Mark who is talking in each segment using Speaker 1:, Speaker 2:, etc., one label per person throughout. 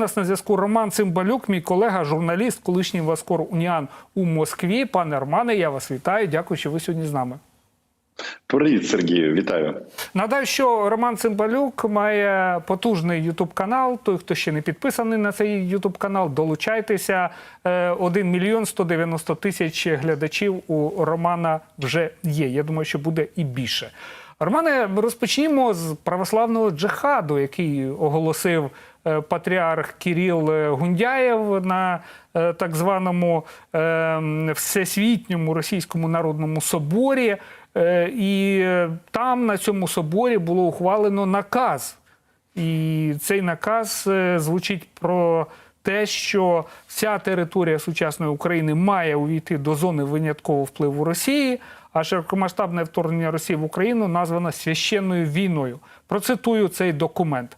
Speaker 1: У нас на зв'язку Роман Цимбалюк, мій колега, журналіст, колишній Васкор Уніан у Москві. Пане Романе, я вас вітаю. Дякую, що ви сьогодні з нами.
Speaker 2: Привіт, Сергію, вітаю.
Speaker 1: Нагадаю, що Роман Цимбалюк має потужний Ютуб канал. Той, хто ще не підписаний на цей Ютуб канал, долучайтеся. Е, 1 мільйон 190 тисяч глядачів у Романа вже є. Я думаю, що буде і більше. Романе, розпочнімо з православного джихаду, який оголосив е, патріарх Кіріл е, Гундяєв на е, так званому е, всесвітньому російському народному соборі. Е, І е, там на цьому соборі було ухвалено наказ. І цей наказ е, звучить про те, що вся територія сучасної України має увійти до зони виняткового впливу Росії, а широкомасштабне вторгнення Росії в Україну названо священною війною. Процитую цей документ.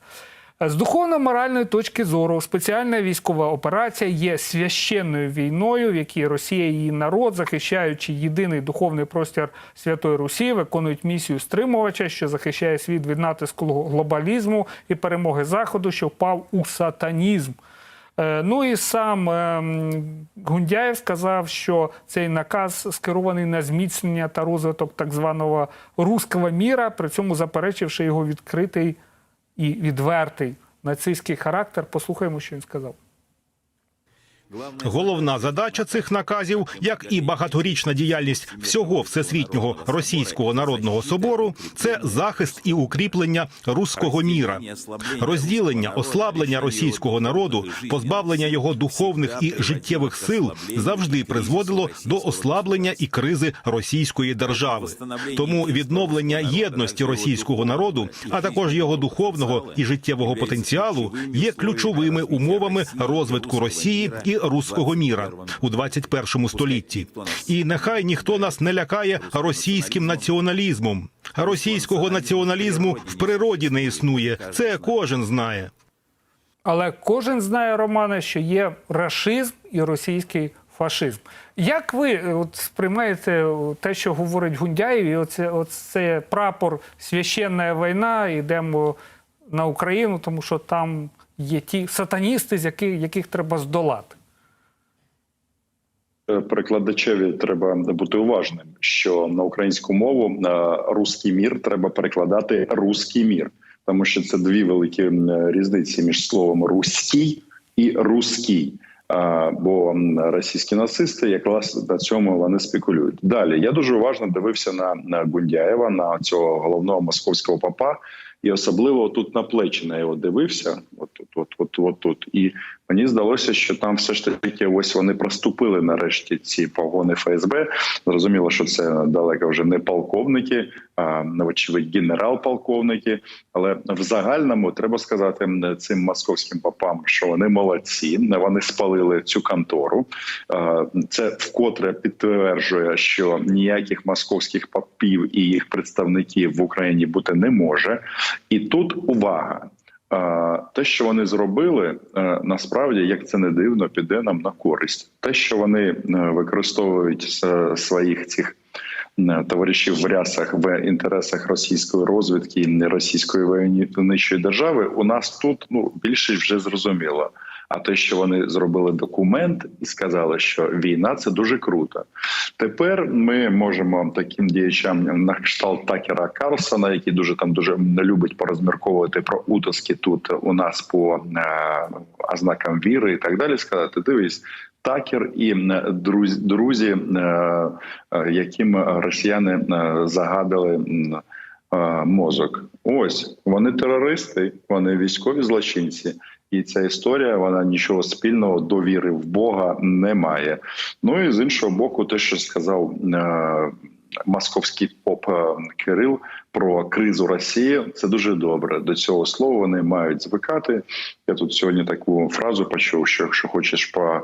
Speaker 1: З духовно-моральної точки зору спеціальна військова операція є священною війною, в якій Росія і її народ, захищаючи єдиний духовний простір Святої Русі, виконують місію стримувача, що захищає світ від натиску глобалізму і перемоги Заходу, що впав у сатанізм. Е, Ну і сам ем, Гундяєв сказав, що цей наказ скерований на зміцнення та розвиток так званого руського міра, при цьому заперечивши його відкритий і відвертий нацистський характер. Послухаємо, що він сказав.
Speaker 3: Головна задача цих наказів, як і багаторічна діяльність всього всесвітнього російського народного собору, це захист і укріплення руського міра, розділення, ослаблення російського народу, позбавлення його духовних і життєвих сил завжди призводило до ослаблення і кризи російської держави. Тому відновлення єдності російського народу, а також його духовного і життєвого потенціалу, є ключовими умовами розвитку Росії і руського міра у 21 столітті. І нехай ніхто нас не лякає російським націоналізмом. Російського націоналізму в природі не існує. Це кожен знає.
Speaker 1: Але кожен знає, Романе, що є рашизм і російський фашизм. Як ви е, от, сприймаєте те, що говорить Гундяєв, і оце, оце прапор священна війна, йдемо на Україну, тому що там є ті сатаністи, з яких, яких треба здолати?
Speaker 2: Е, Перекладачеві треба бути уважним, що на українську мову е, руський мір треба перекладати руський мір, тому що це дві великі різниці між словом руський і руський. Бо російські нацисти якраз на цьому вони спекулюють. Далі я дуже уважно дивився на, на Гундяєва, на цього головного московського папа, і особливо тут на плечі на його дивився. От тут, от, от, от тут. І мені здалося, що там все ж таки ось вони проступили нарешті ці погони ФСБ. Зрозуміло, що це далеко вже не полковники, а вочевидь генерал-полковники. Але в загальному треба сказати цим московським попам, що вони молодці. Вони спалили цю контору. Це вкотре підтверджує, що ніяких московських попів і їх представників в Україні бути не може. І тут увага. Те, що вони зробили, е, насправді, як це не дивно, піде нам на користь. Те, що вони е, використовують своїх цих товаришів в рясах в інтересах російської розвідки і російської воєнної держави, у нас тут ну більшість вже зрозуміло. А те, що вони зробили документ і сказали, що війна це дуже круто. Тепер ми можемо таким діячам на кшталт Такера Карлсона, який дуже там дуже не любить порозмірковувати про утиски тут у нас по е, ознакам віри і так далі. Сказати, дивись. Такер і е, друзі, друзі е, яким росіяни загадали мозок. Ось вони терористи, вони військові злочинці. І ця історія вона нічого спільного до віри в Бога не має. Ну і з іншого боку, те, що сказав е, московський поп е, Кирил про кризу Росії, це дуже добре. До цього слова вони мають звикати. Я тут сьогодні таку фразу почув: що якщо хочеш по,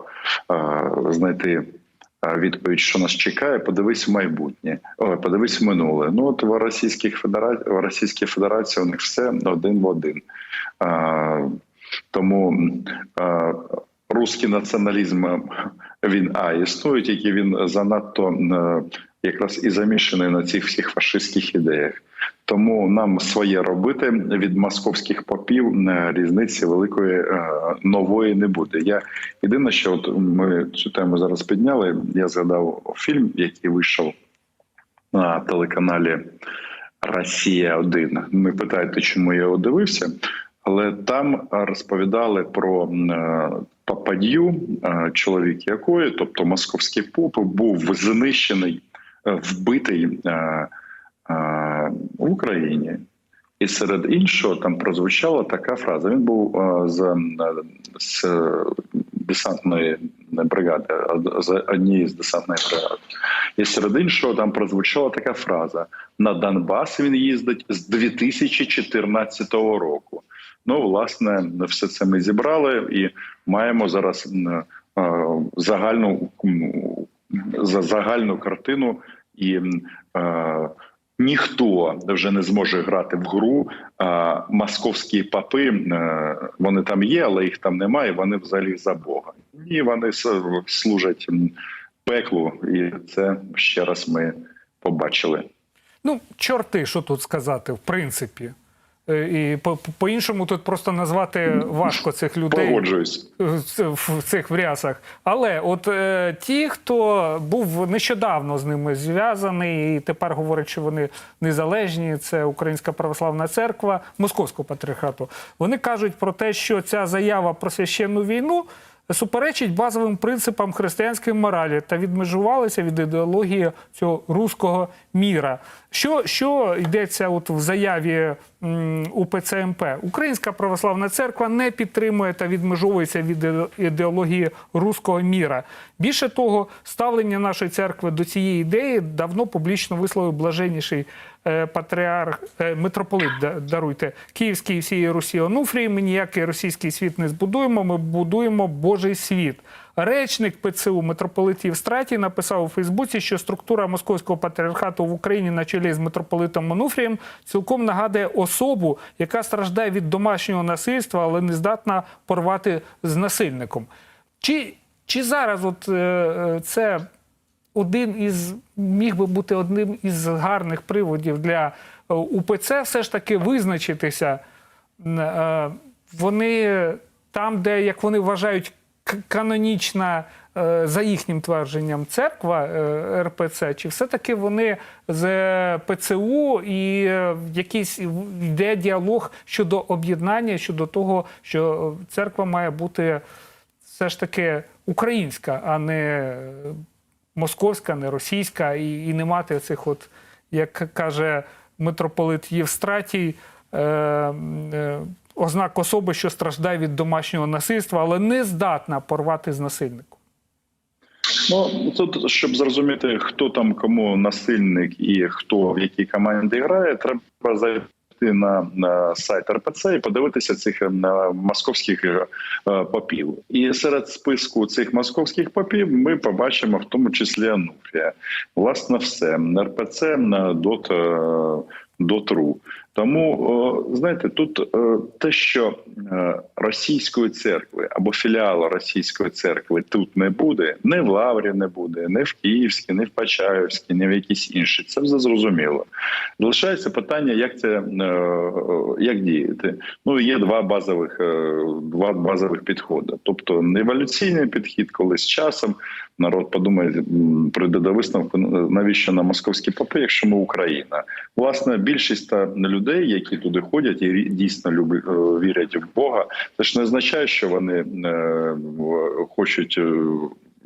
Speaker 2: е, знайти. е, Відповідь, що нас чекає, подивись в майбутнє, Ой, подивись в минуле. Ну от в Російських Федерації в Російській Федерації у них все один в один. Тому е, русський націоналізм він а існує, тільки він занадто е, якраз і замішаний на цих всіх фашистських ідеях. Тому нам своє робити від московських попів е, різниці великої е, нової не буде. Я єдине, що от ми цю тему зараз підняли. Я згадав фільм, який вийшов на телеканалі Росія 1 Ми питаєте, чому я його дивився, але там розповідали про е, Пападью, е, чоловік якої, тобто московський поп, був знищений, е, вбитий в Україні. І серед іншого там прозвучала така фраза. Він був з, з десантної бригади, з однієї з десантної бригади. І серед іншого там прозвучала така фраза: на Донбас він їздить з 2014 року. Ну, власне, все це ми зібрали і маємо зараз е, загальну за загальну картину і. е, Ніхто вже не зможе грати в гру. А московські папи е, вони там є, але їх там немає. Вони взагалі за Бога. Ні, вони служать пеклу, і це ще раз ми побачили.
Speaker 1: Ну, чорти, що тут сказати, в принципі. Е, І по- по-іншому тут просто назвати важко цих людей.
Speaker 2: Погоджуюсь.
Speaker 1: в- в цих врясах. Але от е, ті, хто був нещодавно з ними зв'язаний, і тепер говорять, що вони незалежні, це Українська православна церква Московського патріархату. Вони кажуть про те, що ця заява про священну війну. Суперечить базовим принципам християнської моралі та відмежувалися від ідеології цього руського міра. Що, що йдеться от в заяві УПЦ МП? Українська православна церква не підтримує та відмежовується від ідеології руського міра. Більше того, ставлення нашої церкви до цієї ідеї давно публічно висловив блаженніший патріарх е, митрополит, даруйте, Київський і всієї Русі Онуфрій. Ми ніякий російський світ не збудуємо. Ми будуємо Божий світ. Речник ПЦУ митрополит Євстратій написав у Фейсбуці, що структура московського патріархату в Україні на чолі з митрополитом Онуфрієм цілком нагадує особу, яка страждає від домашнього насильства, але не здатна порвати з насильником. Чи, чи зараз от, е, е, це один із міг би бути одним із гарних приводів для е, УПЦ все ж таки визначитися. Е, Вони там, де, як вони вважають, канонічна е, за їхнім твердженням церква РПЦ, чи все-таки вони з ПЦУ і якийсь йде діалог щодо об'єднання, щодо того, що церква має бути все ж таки українська, а не московська, не російська, і, і не мати цих, от, як каже митрополит Євстратій, е, е, ознак особи, що страждає від домашнього насильства, але не здатна порвати з насильником.
Speaker 2: Ну тут, щоб зрозуміти, хто там кому насильник і хто в якій команді грає, треба зайти на, сайт РПЦ і подивитися цих е, московських е, попів. І серед списку цих московських попів ми побачимо в тому числі Ануфрія. Власне, все РПЦ на дот. е, Дотру тому знаєте, тут е, те, що е, російської церкви або філіалу російської церкви тут не буде, не в Лаврі не буде, не в Київській, не в Почаївській, не в якійсь іншій. Це все зрозуміло. Залишається питання, як це е, як діяти. Ну є два базових два базових підходи. Тобто еволюційний підхід, коли з часом народ подумає, прийде до висновку, навіщо на московські попи, якщо ми Україна. Власне, більшість та людей, які туди ходять і дійсно люблять е, вірять в Бога, це ж не означає, що вони е, хочуть. е,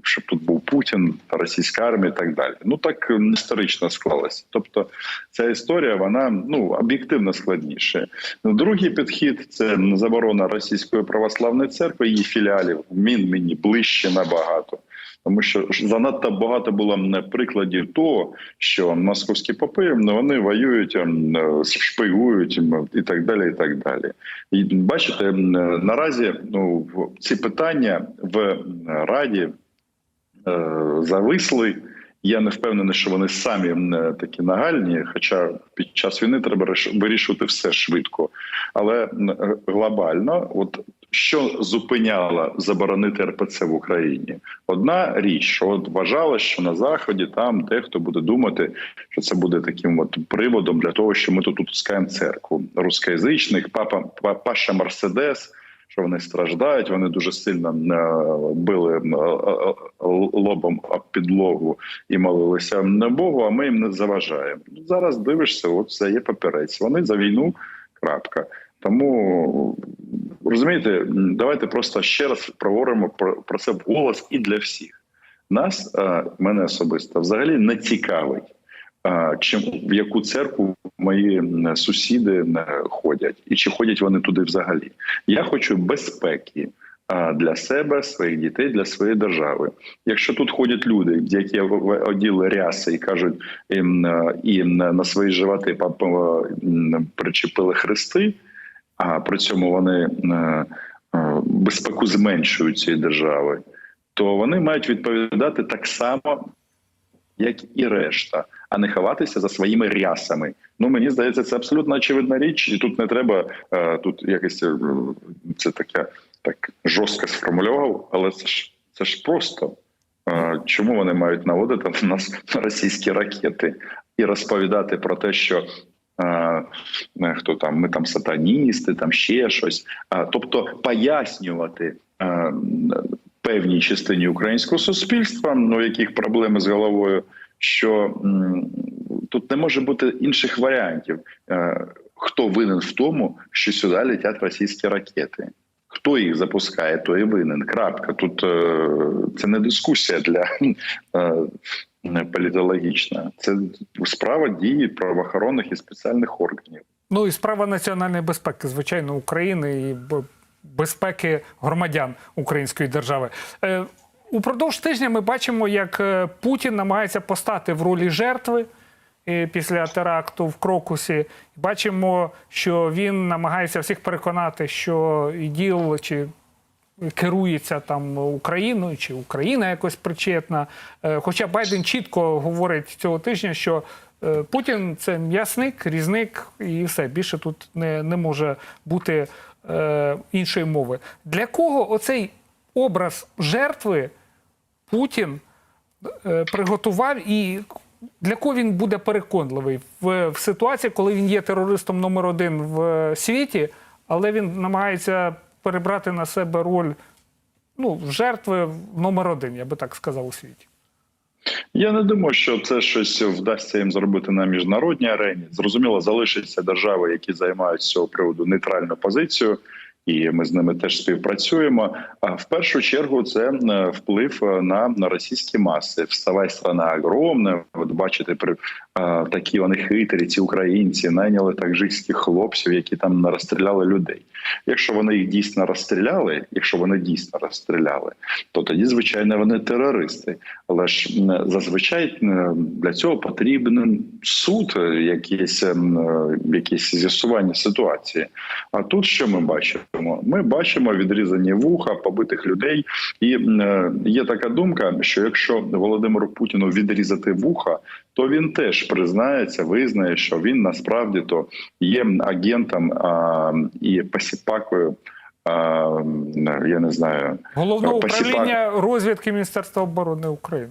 Speaker 2: Щоб тут був Путін, російська армія, і так далі. Ну так історично склалося. Тобто, ця історія вона ну об'єктивно складніша. Другий підхід це заборона російської православної церкви, її філіалів. Він мені ближче набагато. Тому що занадто багато було прикладів того, що московські попи вони воюють, е, шпигують і так далі. І так далі. І бачите, наразі ну ці питання в раді е, зависли. Я не впевнений, що вони самі м, такі нагальні. Хоча під час війни треба вирішувати все швидко. Але глобально, от що зупиняло заборонити РПЦ в Україні? Одна річ, що от вважала, що на заході там дехто буде думати, що це буде таким от приводом для того, що ми тут утискаємо церкву рускоязичних, папа па- Паша Мерседес. Що вони страждають, вони дуже сильно е, били е, е, лобом об підлогу і молилися на Богу, а ми їм не заважаємо. Зараз дивишся, от це є папірець. Вони за війну. Крапка. Тому розумієте, давайте просто ще раз проговоримо про, про це вголос і для всіх. Нас, мене особисто, взагалі не цікавить, чим в яку церкву мої сусіди ходять, і чи ходять вони туди взагалі. Я хочу безпеки для себе, своїх дітей, для своєї держави. Якщо тут ходять люди, які оділи ряси і кажуть, ем, і на свої животи причепили хрести, а при цьому вони безпеку зменшують цієї держави, то вони мають відповідати так само, як і решта, а не ховатися за своїми рясами. Ну мені здається, це абсолютно очевидна річ, і тут не треба е, тут якось е, це таке так жорстко сформульовував, але це ж це ж просто. Е, Чому вони мають наводити на нас російські ракети і розповідати про те, що е, е, хто там ми там сатаністи, там ще щось. А, Тобто пояснювати е, певній частині українського суспільства, ну яких проблеми з головою, що тут не може бути інших варіантів. Е, Хто винен в тому, що сюди летять російські ракети? Хто їх запускає, то і винен. Крапка. Тут е, це не дискусія для е, політологічна. Це справа дії правоохоронних і спеціальних органів.
Speaker 1: Ну і справа національної безпеки, звичайно, України і безпеки громадян Української держави. Упродовж тижня ми бачимо, як е, Путін намагається постати в ролі жертви е, після теракту в Крокусі. Бачимо, що він намагається всіх переконати, що іділ чи керується там Україною, чи Україна якось причетна. Е, Хоча Байден чітко говорить цього тижня, що Путін це м'ясник, різник і все. Більше тут не, не може бути е, іншої мови. Для кого оцей образ жертви Путін е, приготував і для кого він буде переконливий в, в ситуації, коли він є терористом номер один в е, світі, але він намагається перебрати на себе роль ну, жертви номер один, я би так сказав, у світі.
Speaker 2: Я не думаю, що це щось вдасться їм зробити на міжнародній арені. Зрозуміло, залишаться держави, які займають з цього приводу нейтральну позицію, і ми з ними теж співпрацюємо. А в першу чергу це е, вплив е, на, на російські маси. Вставай страна огромна. От бачите, при е, такі вони хитрі, ці українці найняли таджикських хлопців, які там розстріляли людей. Якщо вони їх дійсно розстріляли, якщо вони дійсно розстріляли, то тоді звичайно вони терористи. Але ж зазвичай для цього потрібен суд, якесь, м, е, з'ясування ситуації. А тут що ми бачимо? Ми бачимо відрізані вуха, побитих людей. І е, є така думка, що якщо Володимиру Путіну відрізати вуха, то він теж признається, визнає, що він насправді то є агентом а, і посіпакою. А, я не знаю,
Speaker 1: Головного
Speaker 2: Посіпак.
Speaker 1: управління розвідки Міністерства оборони України.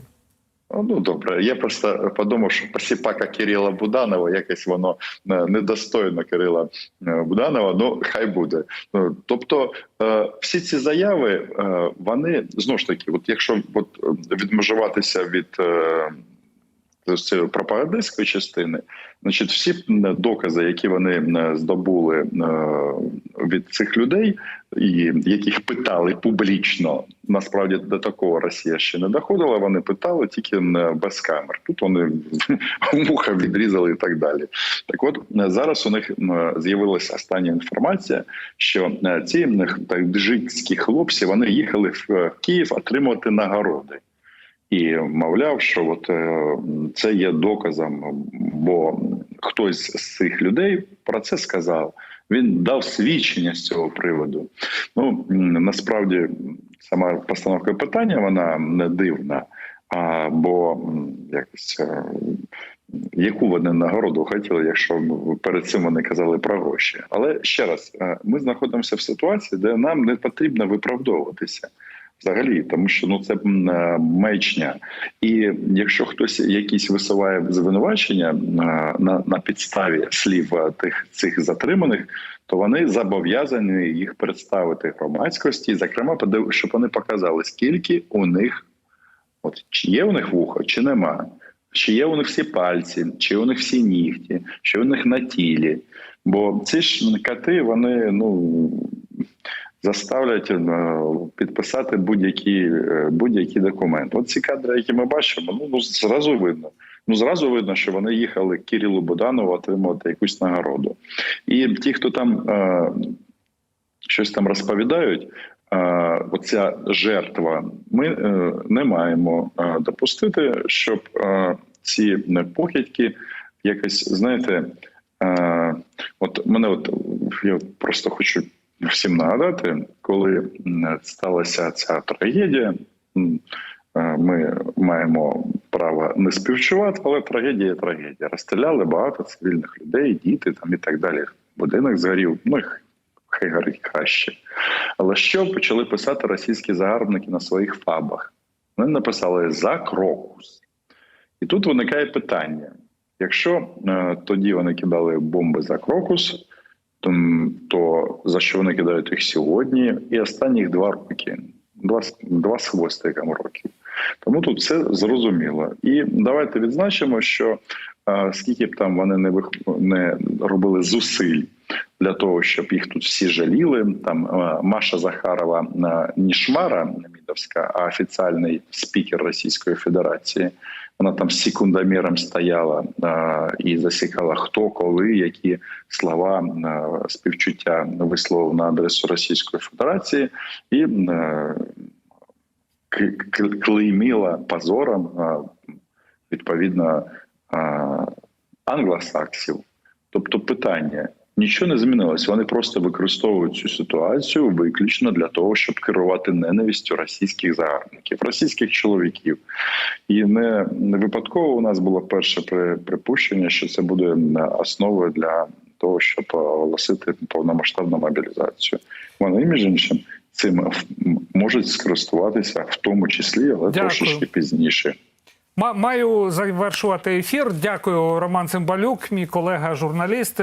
Speaker 2: Ну добре, я просто подумав, що посіпака Кирила Буданова якось воно е, недостойно Кирила е, Буданова. Ну хай буде. Ну, Тобто е, всі ці заяви, вони знову ж таки, от якщо от відмежуватися від з цієї пропагандистської частини, значить, всі докази, які вони здобули е, від цих людей, і яких питали публічно, насправді до такого Росія ще не доходила. Вони питали тільки без камер. Тут вони вуха відрізали і так далі. Так, от е, зараз у них з'явилася остання інформація, що е, ці м, таджикські хлопці вони їхали в е, Київ отримувати нагороди. І мовляв, що от е, це є доказом, бо хтось з цих людей про це сказав. Він дав свідчення з цього приводу. Ну насправді сама постановка питання вона не дивна. А, бо якось е, яку вони нагороду хотіли, якщо перед цим вони казали про гроші. Але ще раз, е, ми знаходимося в ситуації, де нам не потрібно виправдовуватися. Взагалі, тому що ну це м, маячня, і якщо хтось якісь висуває звинувачення е, на, на підставі слів е, тих цих затриманих, то вони зобов'язані їх представити громадськості, зокрема, щоб вони показали, скільки у них, от чи є у них вухо, чи нема, чи є у них всі пальці, чи у них всі нігті, чи у них на тілі. Бо ці ж коти, вони ну заставлять е, підписати будь-які е, будь-які документи. От ці кадри, які ми бачимо, ну, ну зразу видно. Ну зразу видно, що вони їхали Кирилу Боданову отримувати якусь нагороду. І ті, хто там е, щось там розповідають. е, Оця жертва, ми е, не маємо е, допустити, щоб е, ці похідки якось знаєте, е, от мене от я просто хочу всім нагадати, коли сталася ця трагедія. е, Ми маємо право не співчувати, але трагедія трагедія. Розстріляли багато цивільних людей, діти там і так далі. Будинок згорів. Ну хай горить краще. Але що почали писати російські загарбники на своїх фабах? Вони написали за крокус. І тут виникає питання: якщо е, тоді вони кидали бомби за крокус, то, за що вони кидають їх сьогодні? І останніх два роки, два, два з хвостиком років. Тому тут все зрозуміло. І давайте відзначимо, що е, скільки б там вони не вих... не робили зусиль для того, щоб їх тут всі жаліли. Там е, Маша Захарова е, Нішмара, Мідовська, а офіційний спікер Російської Федерації. Вона там секундоміром стояла і засікала, хто коли, які слова співчуття висловив на адресу Російської Федерації, і к- к- клеймила позором відповідно англосаксів. Тобто питання. Нічого не змінилось. Вони просто використовують цю ситуацію виключно для того, щоб керувати ненавистю російських загарбників, російських чоловіків. І не, не випадково у нас було перше при, припущення, що це буде е, основою для того, щоб оголосити повномасштабну мобілізацію. Вони між іншим цим можуть скористуватися в тому числі, але
Speaker 1: Дякую.
Speaker 2: трошечки пізніше.
Speaker 1: Ма- Маю завершувати ефір. Дякую, Роман Цимбалюк, мій колега журналіст.